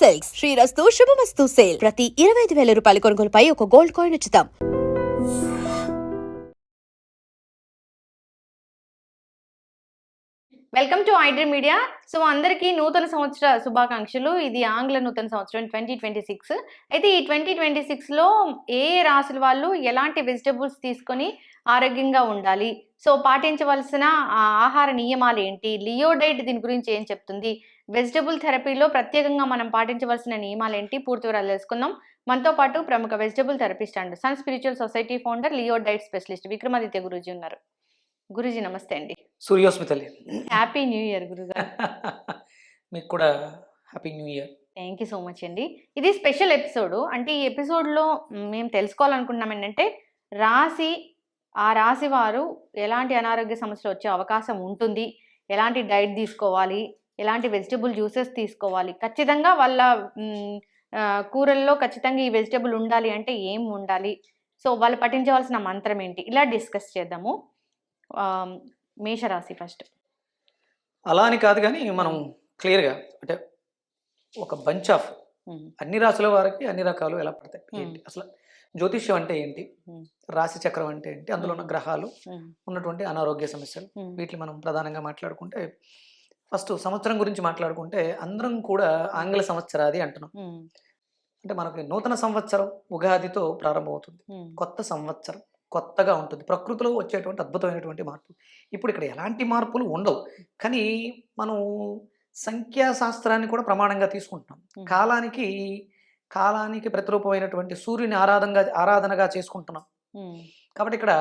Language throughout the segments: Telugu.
సిల్క్స్. శ్రీరస్తు శుభమస్తు సేల్. ప్రతి ఇరవై ఐదు వేల రూపాయల కొనుగోలుపై ఒక గోల్డ్ కాయిన్ ఉచితం. Welcome to iDream media. So అందరికీ నూతన సంవత్సర శుభాకాంక్షలు. ఇది ఆంగ్ల నూతన సంవత్సరం ట్వంటీ ట్వంటీ సిక్స్. అయితే ఈ ట్వంటీ ట్వంటీ సిక్స్లో ఏ ఏ రాసుల వాళ్ళు ఎలాంటి వెజిటబుల్స్ తీసుకొని ఆరోగ్యంగా ఉండాలి. సో పాటించవలసిన ఆహార నియమాలు ఏంటి? లియో డైట్ దీని గురించి ఏం చెప్తుంది? వెజిటబుల్ థెరపీలో ప్రత్యేకంగా మనం పాటించవలసిన నియమాలు ఏంటి? పూర్తి వివరాలు తెలుసుకుందాం. మనతో పాటు ప్రముఖ vegetable therapist and sun spiritual society founder Leo diet specialist Vikramaditya Guruji ఉన్నారు. గురూజీ నమస్తే అండి. సూర్యోస్మితలి హ్యాపీ న్యూ ఇయర్ గురుగారు. మీకు కూడా happy new year. Thank you so much అండి. ఇది స్పెషల్ ఎపిసోడ్. అంటే ఈ ఎపిసోడ్లో మేము తెలుసుకోవాలనుకుంటున్నాం ఏంటంటే రాశి ఆ రాశి వారు ఎలాంటి అనారోగ్య సమస్యలు వచ్చే అవకాశం ఉంటుంది? ఎలాంటి డైట్ తీసుకోవాలి? ఎలాంటి వెజిటబుల్ జ్యూసెస్ తీసుకోవాలి? ఖచ్చితంగా వాళ్ళ కూరల్లో ఖచ్చితంగా ఈ వెజిటబుల్ ఉండాలి అంటే ఏం ఉండాలి? సో వాళ్ళు పఠించవలసిన మంత్రం ఏంటి? ఇలా డిస్కస్ చేద్దాము. మేషరాశి ఫస్ట్. అలా అని కాదు కానీ మనం క్లియర్గా అంటే ఒక బంచ్ ఆఫ్ అన్ని రాసుల వారికి అన్ని రకాలు ఎలా పడతాయి? ఏంటి? అసలు జ్యోతిష్యం అంటే ఏంటి. రాశి చక్రం అంటే ఏంటి? అందులో ఉన్న గ్రహాలు ఉన్నటువంటి అనారోగ్య సమస్యలు. వీటిని మనం ప్రధానంగా మాట్లాడుకుంటే ఫస్ట్ సంవత్సరం గురించి మాట్లాడుకుంటే అందరం కూడా ఆంగ్ల సంవత్సరాది అంటున్నాం. అంటే మనకి నూతన సంవత్సరం ఉగాదితో ప్రారంభమవుతుంది. కొత్త సంవత్సరం కొత్తగా ఉంటుంది. ప్రకృతిలో వచ్చేటువంటి అద్భుతమైనటువంటి మార్పు. ఇప్పుడు ఇక్కడ ఎలాంటి మార్పులు ఉండవు. కానీ మనం సంఖ్యాశాస్త్రాన్ని కూడా ప్రమాణంగా తీసుకుంటున్నాం. కాలానికి కాలానికి ప్రతిరూపమైనటువంటి సూర్యుని ఆరాధనగా ఆరాధనగా చేసుకుంటున్నాం. కాబట్టి ఇక్కడ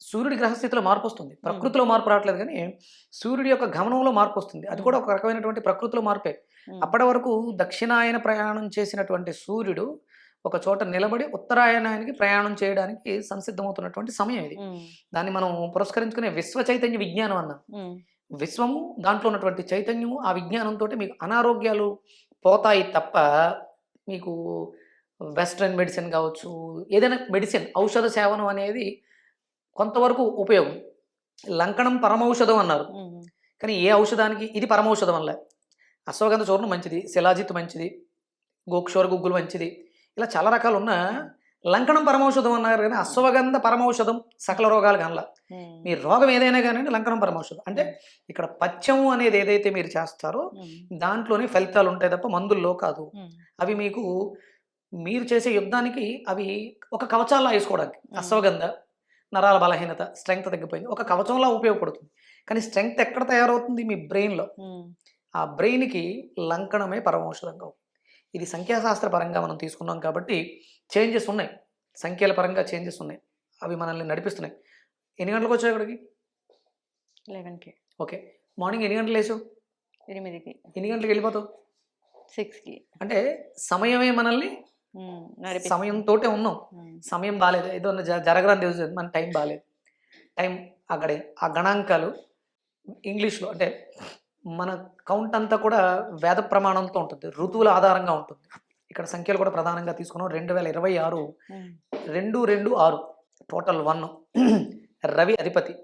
సూర్యుడి గ్రహస్థితిలో మార్పు వస్తుంది. ప్రకృతిలో మార్పు రావట్లేదు కానీ సూర్యుడి యొక్క గమనంలో మార్పు వస్తుంది. అది కూడా ఒక రకమైనటువంటి ప్రకృతిలో మార్పే. అప్పటి వరకు దక్షిణాయన ప్రయాణం చేసినటువంటి సూర్యుడు ఒక చోట నిలబడి ఉత్తరాయణానికి ప్రయాణం చేయడానికి సంసిద్ధమవుతున్నటువంటి సమయం ఇది. దాన్ని మనం పురస్కరించుకునే విశ్వ చైతన్య విజ్ఞానం అన్నాం. విశ్వము దాంట్లో ఉన్నటువంటి చైతన్యము ఆ విజ్ఞానంతో మీకు అనారోగ్యాలు పోతాయి తప్ప మీకు వెస్ట్రన్ మెడిసిన్ కావచ్చు ఏదైనా మెడిసిన్ ఔషధ సేవనం అనేది కొంతవరకు ఉపయోగం. లంకణం పరమౌషధం అన్నారు. కానీ ఏ ఔషధానికి ఇది పరమౌషధం వల్ల అశ్వగంధ చూర్ణం మంచిది శిలాజిత్ మంచిది గోక్షోర గుగ్గులు మంచిది. ఇలా చాలా రకాలు ఉన్న లంకణం పరమౌషధం అన్నారు కానీ అశ్వగంధ పరమౌషధం సకల రోగాలు కనలా మీ రోగం ఏదైనా కానీ లంకణం పరమౌషధం. అంటే ఇక్కడ పచ్చము అనేది ఏదైతే మీరు చేస్తారో దాంట్లోనే ఫలితాలు ఉంటాయి తప్ప మందుల్లో కాదు. అవి మీకు మీరు చేసే యుద్ధానికి అవి ఒక కవచాల్లా వేసుకోవడానికి. అశ్వగంధ నరాల బలహీనత స్ట్రెంగ్త్ తగ్గిపోయింది. ఒక కవచంలా ఉపయోగపడుతుంది. కానీ స్ట్రెంగ్త్ ఎక్కడ తయారవుతుంది? మీ బ్రెయిన్లో. ఆ బ్రెయిన్కి లంకణమే పరమౌషధంగా ఉంది. ఇది సంఖ్యాశాస్త్ర పరంగా మనం తీసుకున్నాం కాబట్టి చేంజెస్ ఉన్నాయి. సంఖ్యల పరంగా చేంజెస్ ఉన్నాయి. అవి మనల్ని నడిపిస్తున్నాయి. ఎన్ని గంటలకు వచ్చాయి ఇక్కడికి? లెవెన్కి. ఓకే. మార్నింగ్ ఎన్ని గంటలు లేచావు? ఎనిమిదికి. ఎన్ని గంటలకు వెళ్ళిపోతావు? సిక్స్కి. అంటే సమయమే మనల్ని నడిపి సమయంతోటే ఉన్నాం. సమయం బాగాలేదు ఏదో జరగరని తెలుసు మన టైం బాగాలేదు టైం అక్కడే. ఆ గణాంకాలు ఇంగ్లీష్లో అంటే మన కౌంట్ అంతా కూడా వేద ప్రమాణంతో ఉంటుంది. ఋతువుల ఆధారంగా ఉంటుంది. ఇక్కడ సంఖ్యలు కూడా ప్రధానంగా తీసుకున్నాం. రెండు వేల ఇరవై ఆరు రెండు రెండు ఆరు. టోటల్ వన్ రవి అధిపతి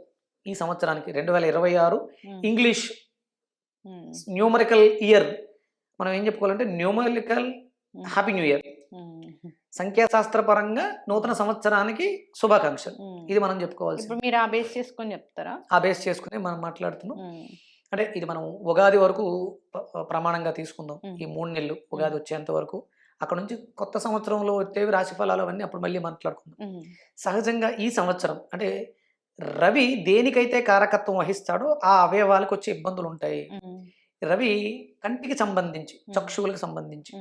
ఈ సంవత్సరానికి రెండు వేల ఇరవై ఆరు. ఇంగ్లీష్ న్యూమరికల్ ఇయర్ మనం ఏం చెప్పుకోవాలంటే న్యూమరికల్ హ్యాపీ న్యూ ఇయర్ సంఖ్యాశాస్త్ర పరంగా నూతన సంవత్సరానికి శుభాకాంక్షలు. ఇది మనం చెప్పుకోవాల్సి మీరు ఆ బేస్ చేసుకొని చెప్తారా? ఆ బేస్ చేసుకుని మనం మాట్లాడుతున్నాం. అంటే ఇది మనం ఉగాది వరకు ప్రమాణంగా తీసుకుందాం. ఈ మూడు నెలలు ఉగాది వచ్చేంత వరకు. అక్కడ నుంచి కొత్త సంవత్సరంలో వచ్చేవి రాశి ఫలాలు అవన్నీ అప్పుడు మళ్ళీ మాట్లాడుకుందాం. సహజంగా ఈ సంవత్సరం అంటే రవి దేనికైతే కారకత్వం వహిస్తాడో ఆ అవయవాలకు వచ్చే ఇబ్బందులు ఉంటాయి. రవి కంటికి సంబంధించి. చక్షువులకు సంబంధించి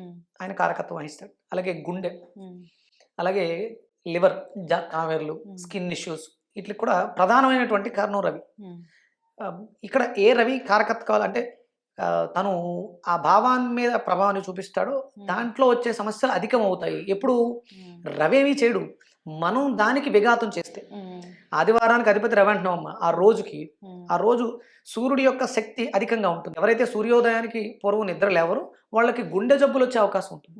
ఆయన కారకత్వం వహిస్తాడు. అలాగే గుండె అలాగే లివర్ జా కామెర్లు మ్మ్. స్కిన్ ఇష్యూస్ వీటికి కూడా ప్రధానమైనటువంటి కారణం రవి. ఇక్కడ ఏ రవి కారకత్వాలు అంటే తను ఆ భావాన్ని మీద ప్రభావాన్ని చూపిస్తాడో. దాంట్లో వచ్చే సమస్యలు అధికం అవుతాయి ఎప్పుడు రవి ఏమీ చేయడు. మనం దానికి విఘాతం చేస్తే. ఆదివారానికి అధిపతి రవి అంటున్నాం అమ్మ. ఆ రోజుకి ఆ రోజు సూర్యుడి యొక్క శక్తి అధికంగా ఉంటుంది. ఎవరైతే సూర్యోదయానికి పూర్వం నిద్ర లేవరో వాళ్ళకి గుండె జబ్బులు వచ్చే అవకాశం ఉంటుంది.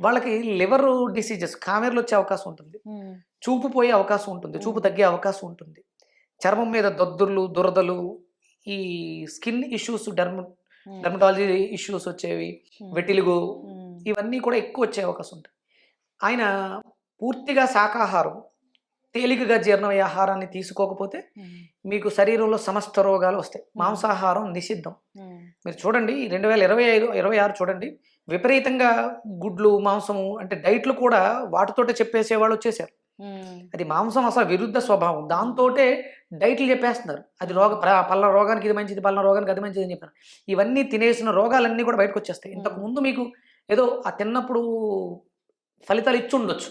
వాళ్ళకి లివర్ డిసీజెస్ కామెర్లు వచ్చే అవకాశం ఉంటుంది. చూపు పోయే అవకాశం ఉంటుంది. చూపు తగ్గే అవకాశం ఉంటుంది. చర్మం మీద దద్దుర్లు దురదలు ఈ skin issues derma dermatology issues వచ్చేవి వెటిలుగు ఇవన్నీ కూడా ఎక్కువ వచ్చే అవకాశం ఉంటుంది ఆయన పూర్తిగా శాకాహారం తేలికగా జీర్ణమయ్యే ఆహారాన్ని తీసుకోకపోతే మీకు శరీరంలో సమస్త రోగాలు వస్తాయి. మాంసాహారం నిషిద్ధం. మీరు చూడండి రెండు వేల ఇరవై ఐదు ఇరవై ఆరు చూడండి విపరీతంగా గుడ్లు మాంసము అంటే డైట్లు కూడా వాటితోటే చెప్పేసే వాళ్ళు వచ్చేసారు. అది మాంసం అసలు విరుద్ధ స్వభావం. దాంతోటే డైట్లు చెప్పేస్తున్నారు. అది రోగ పలానా రోగానికి ఇది మంచిది పలానా రోగానికి అది మంచిది అని చెప్పారు. ఇవన్నీ తినేసిన రోగాలన్నీ కూడా బయటకు వచ్చేస్తాయి ఇంతకు ముందు మీకు ఏదో ఆ తిన్నప్పుడు ఫలితాలు ఇచ్చి ఉండొచ్చు.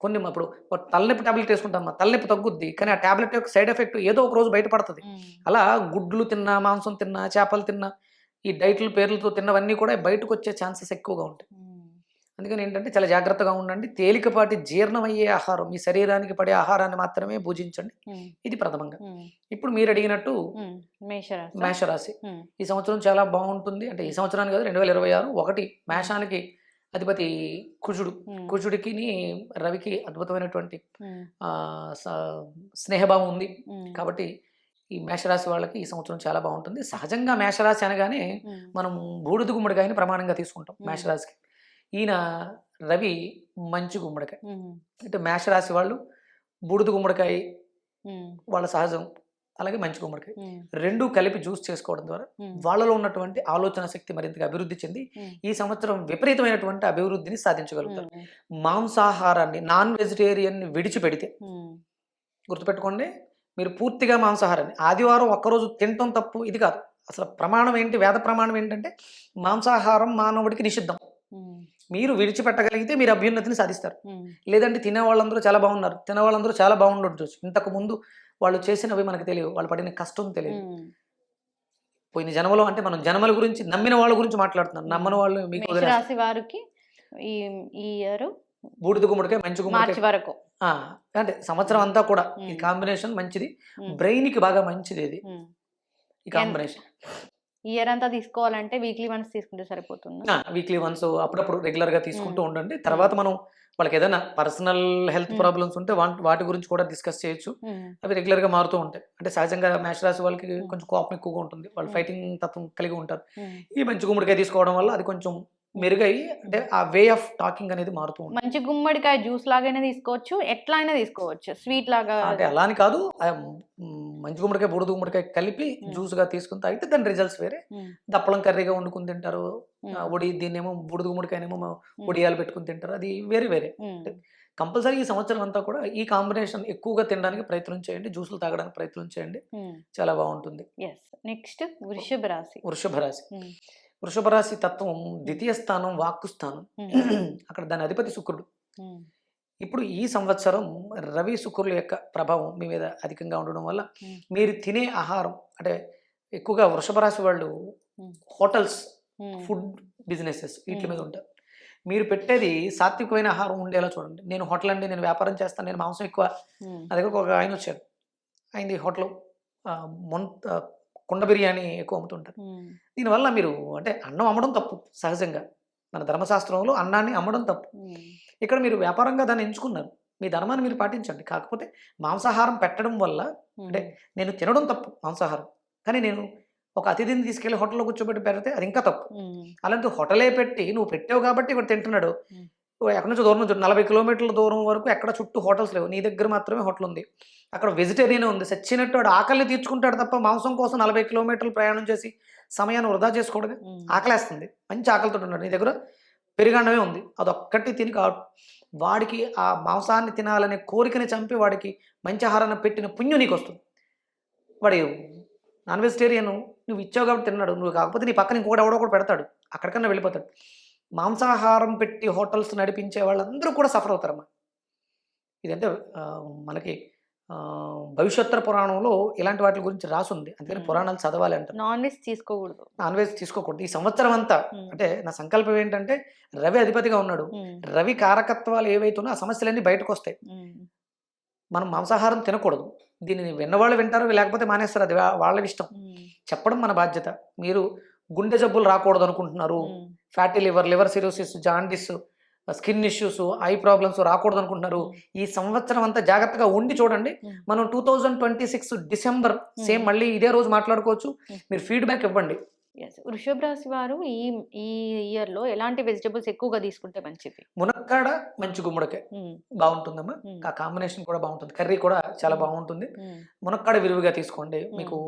కొన్ని ఇప్పుడు తలనొప్పి టాబ్లెట్ వేసుకుంటాం. తలనొప్పి తగ్గుద్ది. కానీ ఆ టాబ్లెట్ యొక్క సైడ్ ఎఫెక్ట్ ఏదో ఒక రోజు బయటపడుతుంది. అలా గుడ్లు తిన్నా మాంసం తిన్నా చేపలు తిన్నా ఈ డైట్ల పేర్లతో తిన్నవన్నీ కూడా బయటకు వచ్చే ఛాన్సెస్ ఎక్కువగా ఉంటాయి. అందుకని ఏంటంటే చాలా జాగ్రత్తగా ఉండండి. తేలికపాటి జీర్ణమయ్యే ఆహారం మీ శరీరానికి పడే ఆహారాన్ని మాత్రమే భుజించండి. ఇది ప్రథమంగా. ఇప్పుడు మీరు అడిగినట్టు మేషరాశి. ఈ సంవత్సరం చాలా బాగుంటుంది. అంటే ఈ సంవత్సరానికి కాదు రెండు వేల ఇరవై ఆరు ఒకటి మేషానికి అధిపతి కుజుడు. కుజుడికి రవికి అద్భుతమైనటువంటి స్నేహభావం ఉంది. కాబట్టి ఈ మేషరాశి వాళ్ళకి ఈ సంవత్సరం చాలా బాగుంటుంది. సహజంగా మేషరాశి అనగానే. మనం బూడిద గుమ్మడికాయని ప్రమాణంగా తీసుకుంటాం. మేషరాశికి. ఈయన రవి మంచి గుమ్మడికాయ. అంటే మేషరాశి వాళ్ళు బూడిద గుమ్మడికాయ. వాళ్ళ సహజం అలాగే మంచి గుమ్మడికాయ. రెండు కలిపి జ్యూస్ చేసుకోవడం ద్వారా. వాళ్ళలో ఉన్నటువంటి ఆలోచన శక్తి మరింతగా అభివృద్ధి చెంది. ఈ సంవత్సరం విపరీతమైనటువంటి అభివృద్ధిని సాధించగలుగుతారు. మాంసాహారాన్ని నాన్ వెజిటేరియన్ విడిచిపెడితే. గుర్తుపెట్టుకోండి మీరు పూర్తిగా మాంసాహారాన్ని ఆదివారం ఒక్కరోజు తినటం తప్పు ఇది కాదు అసలు ప్రమాణం ఏంటి వేద ప్రమాణం ఏంటంటే మాంసాహారం మానవుడికి నిషిద్ధం. మీరు విడిచిపెట్టగలిగితే మీరు అభ్యున్నతిని సాధిస్తారు. లేదంటే తినే వాళ్ళందరూ చాలా బాగున్నారు తినే వాళ్ళందరూ చాలా బాగుండొచ్చు ఇంతకు ముందు వాళ్ళు చేసినవి మనకు తెలియదు వాళ్ళు పడిన కష్టం తెలియదు. పోయిన జన్మలో అంటే మనం జన్మల గురించి నమ్మిన వాళ్ళ గురించి మాట్లాడుతున్నాం నమ్మని వాళ్ళు మీకు. మేషరాశి వారికి ఈ ఈ ఇయర్ బూడిద గుమ్మడికాయ మంచి గుమ్మడికాయ వరకు అంటే సంవత్సరం అంతా కూడా ఈ. కాంబినేషన్ మంచిది. బ్రెయిన్కి బాగా మంచిది ఇది. ఈ కాంబినేషన్ ఇయర్ అంతా తీసుకోవాలంటే వీక్లీ వన్స్ తీసుకుంటే సరిపోతుందా వీక్లీ వన్స్ అప్పుడప్పుడు రెగ్యులర్గా తీసుకుంటూ. ఉండండి తర్వాత మనం వాళ్ళకి ఏదైనా పర్సనల్ హెల్త్. ప్రాబ్లమ్స్ ఉంటే వాటి గురించి కూడా డిస్కస్ చేయొచ్చు. అవి రెగ్యులర్గా మారుతూ ఉంటాయి అంటే సహజంగా మేషరాశి వాళ్ళకి మ్మ్. కొంచెం కోపం ఎక్కువగా ఉంటుంది వాళ్ళు. ఫైటింగ్ తత్వం కలిగి ఉంటారు. ఈ మంచి గుమ్మడికాయ తీసుకోవడం వల్ల అది కొంచెం మెరుగై అంటే ఆ వే ఆఫ్ టాకింగ్ అనేది మారుతూ ఉంటుంది మంచి గుమ్మడికాయ జ్యూస్ లాగైనా తీసుకోవచ్చు ఎట్లా అయినా తీసుకోవచ్చు స్వీట్ లాగా అంటే అలా అని కాదు మంచి గుమ్మడికాయ బుడద గుమ్మడికాయ కలిపి. జ్యూస్గా తీసుకుని తాగితే దాని రిజల్ట్స్ వేరే. దప్పలం కర్రీగా వండుకుని తింటారు ఒడి దీన్నేమో బుడద గుమ్మడికాయనేమో. ఒడియాలు పెట్టుకుని తింటారు అది వేరే వేరే. కంపల్సరీ ఈ సంవత్సరం అంతా కూడా ఈ కాంబినేషన్ ఎక్కువగా తినడానికి ప్రయత్నం చేయండి జ్యూసులు తాగడానికి ప్రయత్నం చేయండి. చాలా బాగుంటుంది నెక్స్ట్ వృషభ రాశి వృషభ రాశి. వృషభ రాశి తత్వం ద్వితీయ స్థానం వాక్కు స్థానం. అక్కడ దాని అధిపతి శుక్రుడు. ఇప్పుడు ఈ సంవత్సరం రవి శుక్రుల యొక్క ప్రభావం మీ మీద అధికంగా ఉండడం వల్ల. మీరు తినే ఆహారం అంటే ఎక్కువగా వృషభ రాశి వాళ్ళు. హోటల్స్. ఫుడ్ బిజినెసెస్ వీటి మీద. ఉంటారు మీరు పెట్టేది సాత్వికమైన ఆహారం ఉండేలా చూడండి నేను హోటల్ అండి నేను వ్యాపారం చేస్తాను నేను మాంసం ఎక్కువ. నా దగ్గరకు ఒక ఆయన వచ్చాడు ఆయనది హోటల్ మొన్ కుండ బిర్యానీ ఎక్కువ అమ్ముతుంటారు. దీనివల్ల మీరు అంటే అన్నం అమ్మడం తప్పు సహజంగా. మన ధర్మశాస్త్రంలో అన్నాన్ని అమ్మడం తప్పు. ఇక్కడ మీరు వ్యాపారంగా దాన్ని ఎంచుకున్నారు. మీ ధర్మాన్ని మీరు పాటించండి. కాకపోతే మాంసాహారం పెట్టడం వల్ల అంటే నేను తినడం తప్పు మాంసాహారం. కానీ నేను ఒక అతిథిని తీసుకెళ్ళి హోటల్లో కూర్చోబెట్టి పెడితే అది ఇంకా తప్పు. అలాంటి హోటలే పెట్టి నువ్వు పెట్టావు కాబట్టి ఇక్కడ తింటున్నాడు. ఎక్కడి నుంచో దూరం నుంచి నలభై కిలోమీటర్ల దూరం వరకు ఎక్కడ చుట్టూ హోటల్స్ లేవు. నీ దగ్గర మాత్రమే హోటల్ ఉంది. అక్కడ వెజిటేరియన్ ఉంది. సచ్చినట్టు వాడు ఆకలిని తీర్చుకుంటాడు తప్ప మాంసం కోసం నలభై కిలోమీటర్లు ప్రయాణం చేసి సమయాన్ని వృధా చేసుకోవడం ఉమ్. ఆకలేస్తుంది. మంచి ఆకలితో ఉన్నాడు. నీ దగ్గర పెరుగన్నమే ఉంది. అదొక్కటి తిని కా వాడికి ఆ మాంసాన్ని తినాలనే కోరికని చంపి వాడికి మంచి ఆహారాన్ని పెట్టిన పుణ్యం నీకు వస్తుంది వాడి నాన్ వెజిటేరియన్ నువ్వు ఇచ్చావు కాబట్టి తిన్నాడు. నువ్వు కాకపోతే నీ పక్కన ఇంకోటి ఎవడో కూడా పెడతాడు. అక్కడికన్నా వెళ్ళిపోతాడు. మాంసాహారం పెట్టి హోటల్స్ నడిపించే వాళ్ళందరూ కూడా సఫర్ అవుతారమ్మా. ఇదంటే మనకి భవిష్యోత్తర పురాణంలో ఇలాంటి వాటి గురించి రాసుంది. అందుకని. పురాణాలు చదవాలి అంటారు. నాన్ వెజ్ తీసుకోకూడదు. నాన్ వెజ్ తీసుకోకూడదు. ఈ సంవత్సరం అంతా. అంటే నా సంకల్పం ఏంటంటే రవి అధిపతిగా ఉన్నాడు. రవి కారకత్వాలు ఏవైతున్నా ఆ సమస్యలన్నీ బయటకు వస్తాయి. మనం మాంసాహారం తినకూడదు. దీనిని విన్నవాళ్ళు వింటారు లేకపోతే మానేస్తారు. అది వాళ్ళ ఇష్టం. చెప్పడం మన బాధ్యత. మీరు గుండె జబ్బులు రాకూడదు అనుకుంటున్నారు. Fatty liver liver cirrhosis jaundice skin issues eye problems రాకూడదు అనుకుంటున్నారు ఈ సంవత్సరం అంతా జాగ్రత్తగా ఉండి చూడండి. మనం two thousand twenty six December same మళ్ళీ ఇదే రోజు మాట్లాడుకోవచ్చు. మీరు ఫీడ్బ్యాక్ ఇవ్వండి. వృషభ రాశి వారు ఈ ఈ ఇయర్‌లో ఎలాంటి వెజిటబుల్స్ ఎక్కువగా తీసుకుంటే మంచిది? మునక్కాడ, మంచి గుమ్మడికాయ. హ్మ్. ఆ కాంబినేషన్ కూడా బావుంటుంది. కర్రీ కూడా చాలా. హ్మ్. మునక్కాడ విరివిగా తీసుకోండి. మీకు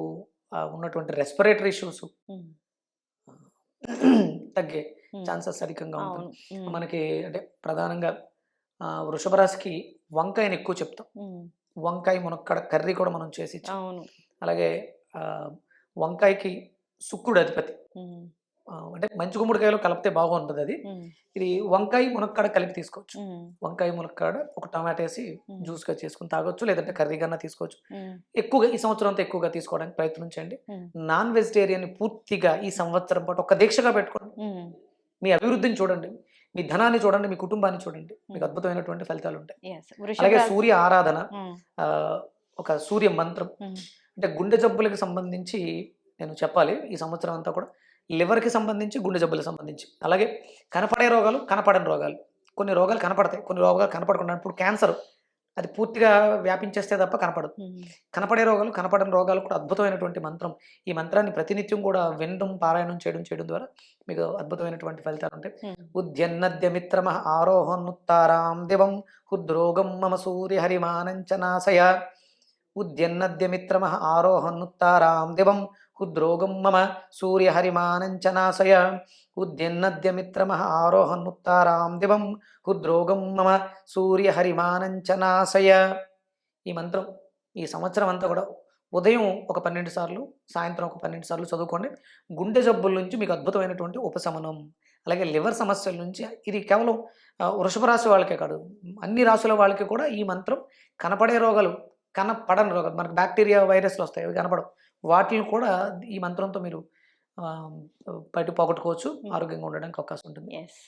ఉన్నటువంటి రెస్పిరేటరీ ఇష్యూస్. తగ్గే. ఛాన్సెస్ అధికంగా ఉంటుంది. మనకి అంటే ప్రధానంగా వృషభ రాశికి వంకాయని ఎక్కువ చెప్తాం. వంకాయ, మునక్కాడ కర్రీ కూడా మనం చేసి. అలాగే వంకాయకి శుక్రుడు అధిపతి. అంటే మంచి గుమ్మడికాయలో కలిపితే బాగుంటదది. హ్మ్. ఇది వంకాయ, మునక్కాడ కలిపి తీసుకోవచ్చు. వంకాయ, మునక్కాడ ఒక టమాటా హ్మ్. జ్యూస్‌గా చేసుకొని తాగొచ్చు. లేదంటే కర్రీగన్నా తీసుకోవచ్చు. హ్మ్. ఎక్కువగా ఈ సంవత్సరం అంతా ఎక్కువగా తీసుకోవడానికి ప్రయత్నం చేయండి. హ్మ్. నాన్ వెజిటేరియన్‌ని పూర్తిగా ఈ సంవత్సరం పాటు ఒక దీక్షగా పెట్టుకోండి. మీ అభివృద్ధిని చూడండి. మీ ధనాన్ని చూడండి. మీ కుటుంబాన్ని చూడండి. మీకు. అద్భుతమైనటువంటి. యెస్. వృషభ అలాగే సూర్య ఆరాధన ఒక సూర్య మంత్రం. అంటే గుండె జబ్బులకు సంబంధించి నేను చెప్పాలి. ఈ సంవత్సరం అంతా కూడా లివర్‌కి సంబంధించి, గుండె జబ్బులకు సంబంధించి. అలాగే కనపడే రోగాలు, కనపడని రోగాలు. కొన్ని రోగాలు కనపడతాయి. కొన్ని రోగాలు కనపడకుండా ఇప్పుడు క్యాన్సర్ అది పూర్తిగా వ్యాపించేస్తే తప్ప కనపడదు. కనపడే రోగాలు, కనపడని రోగాలు కూడా అద్భుతమైనటువంటి మంత్రం. ఈ మంత్రాన్ని ప్రతినిత్యం కూడా వినడం, పారాయణం చేయడం చేయడం ద్వారా మీకు అద్భుతమైనటువంటి ఫలితాలుంటాయి. హ్మ్. ఉద్యన్నద్య మిత్రమః ఆరోహన్నుత్తారాం దివం హృద్రోగం మమ నాశయ ఉద్యన్నద్య మిత్రమః ఆరోహన్నుత్తారాం దివం హృద్రోగం మమ సూర్యహరిమానంచనాశయ ఉద్యన్నద్య మిత్రమ ఆరోహన్నుత్తారాం దివం హృద్రోగం మమ సూర్యహరిమానంచనాశయ ఈ మంత్రం ఈ సంవత్సరం అంతా కూడా ఉదయం ఒక 12 సార్లు, సాయంత్రం ఒక 12 సార్లు చదువుకోండి. గుండె జబ్బుల నుంచి మీకు అద్భుతమైనటువంటి ఉపశమనం. అలాగే లివర్ సమస్యల నుంచి ఇది కేవలం వృషభ రాశి వాళ్ళకే కాదు. అన్ని రాశుల వాళ్ళకి కూడా ఈ మంత్రం కనపడే రోగాలు, కనపడను రోగం మనకు బ్యాక్టీరియా వైరస్లు వస్తాయి అవి కనపడవు. వాటిని కూడా ఈ మంత్రంతో మీరు బయట పోగొట్టుకోవచ్చు. ఆరోగ్యంగా ఉండడానికి అవకాశం ఉంటుంది. Yes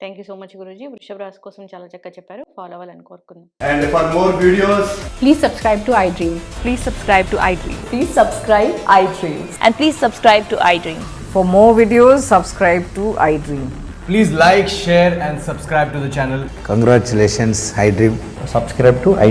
thank you so much Guruji వృషభ రాజు కోసం చాలా చక్కగా చెప్పారు. ఫాలో అవ్వాలని కోరుకుందాం. Videos please subscribe to iDream please subscribe to I please subscribe iDream and please subscribe to iDream for more videos subscribe to iDream please like share and subscribe to channel congratulations iDream subscribe to I